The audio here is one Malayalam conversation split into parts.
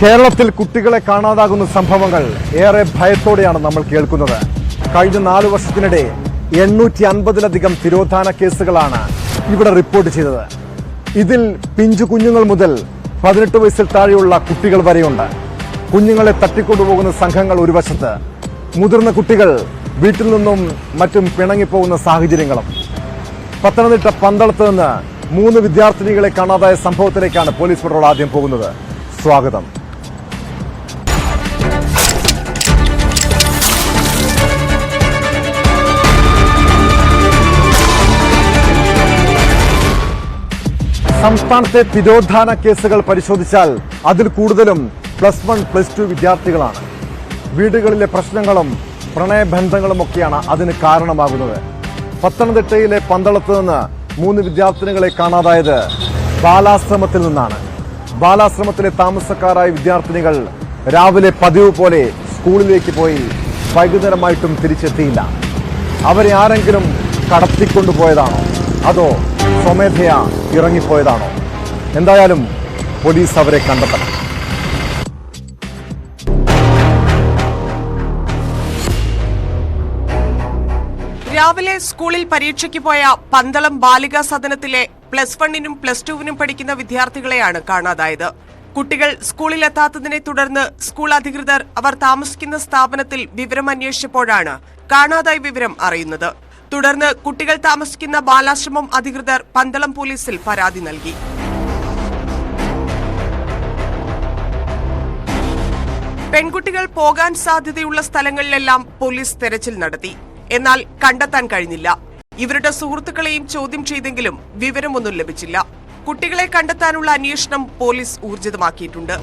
കേരളത്തിൽ കുട്ടികളെ കാണാതാകുന്ന സംഭവങ്ങൾ ഏറെ ഭയത്തോടെയാണ് നമ്മൾ കേൾക്കുന്നത്. കഴിഞ്ഞ നാലു വർഷത്തിനിടെ എണ്ണൂറ്റി അൻപതിലധികം തിരോധാന കേസുകളാണ് ഇവിടെ റിപ്പോർട്ട് ചെയ്തത്. ഇതിൽ പിഞ്ചു കുഞ്ഞുങ്ങൾ മുതൽ പതിനെട്ട് വയസ്സിൽ താഴെയുള്ള കുട്ടികൾ വരെയുണ്ട്. കുഞ്ഞുങ്ങളെ തട്ടിക്കൊണ്ടുപോകുന്ന സംഘങ്ങൾ ഒരു വശത്ത് മുതിർന്ന കുട്ടികൾ വീട്ടിൽ നിന്നും മറ്റും പിണങ്ങിപ്പോകുന്ന സാഹചര്യങ്ങളും. പത്തനംതിട്ട പന്തളത്ത് നിന്ന് മൂന്ന് വിദ്യാർത്ഥിനികളെ കാണാതായ സംഭവത്തിലേക്കാണ് പോലീസ് പട്രോൾ ആദ്യം പോകുന്നത്. സ്വാഗതം. സംസ്ഥാനത്തെ തിരോധാന കേസുകൾ പരിശോധിച്ചാൽ അതിൽ കൂടുതലും പ്ലസ് വൺ പ്ലസ് ടു വിദ്യാർത്ഥികളാണ്. വീടുകളിലെ പ്രശ്നങ്ങളും പ്രണയബന്ധങ്ങളും ഒക്കെയാണ് അതിന് കാരണമാകുന്നത്. പത്തനംതിട്ടയിലെ പന്തളത്ത് നിന്ന് മൂന്ന് വിദ്യാർത്ഥിനികളെ കാണാതായത് ബാലാശ്രമത്തിൽ നിന്നാണ്. ബാലാശ്രമത്തിലെ താമസക്കാരായ വിദ്യാർത്ഥിനികൾ രാവിലെ പതിവ് പോലെ സ്കൂളിലേക്ക് പോയി വൈകുന്നേരമായിട്ടും തിരിച്ചെത്തിയില്ല. അവരെ ആരെങ്കിലും കടത്തിക്കൊണ്ടുപോയതാണോ? അതോ സ്വമേധയാ ഇറങ്ങിപ്പോയതാണോ? എന്തായാലും പോലീസ് അവരെ കണ്ടെത്തണം. രാവിലെ സ്കൂളിൽ പരീക്ഷയ്ക്ക് പോയ പന്തളം ബാലികാ സദനത്തിലെ പ്ലസ് വണ്ണിനും പ്ലസ് ടുവിനും പഠിക്കുന്ന വിദ്യാർത്ഥികളെയാണ് കാണാതായത്. കുട്ടികൾ സ്കൂളിലെത്താത്തതിനെ തുടർന്ന് സ്കൂൾ അധികൃതർ അവർ താമസിക്കുന്ന സ്ഥാപനത്തിൽ വിവരം അന്വേഷിച്ചപ്പോഴാണ് കാണാതായ വിവരം അറിയുന്നത്. തുടർന്ന് കുട്ടികൾ താമസിക്കുന്ന ബാലാശ്രമം അധികൃതർ പന്തളം പോലീസിൽ പരാതി നൽകി. പെൺകുട്ടികൾ പോകാൻ സാധ്യതയുള്ള സ്ഥലങ്ങളിലെല്ലാം പോലീസ് തെരച്ചിൽ നടത്തി. എന്നാൽ കണ്ടെത്താൻ കഴിഞ്ഞില്ല. ഇവരുടെ സുഹൃത്തുക്കളെയും ചോദ്യം ചെയ്തെങ്കിലും വിവരമൊന്നും ലഭിച്ചില്ല. കുട്ടികളെ കണ്ടെത്താനുള്ള അന്വേഷണം പോലീസ് ഊർജിതമാക്കിയിട്ടുണ്ട്.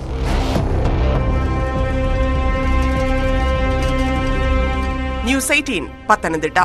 News eighteen Pathanamthitta.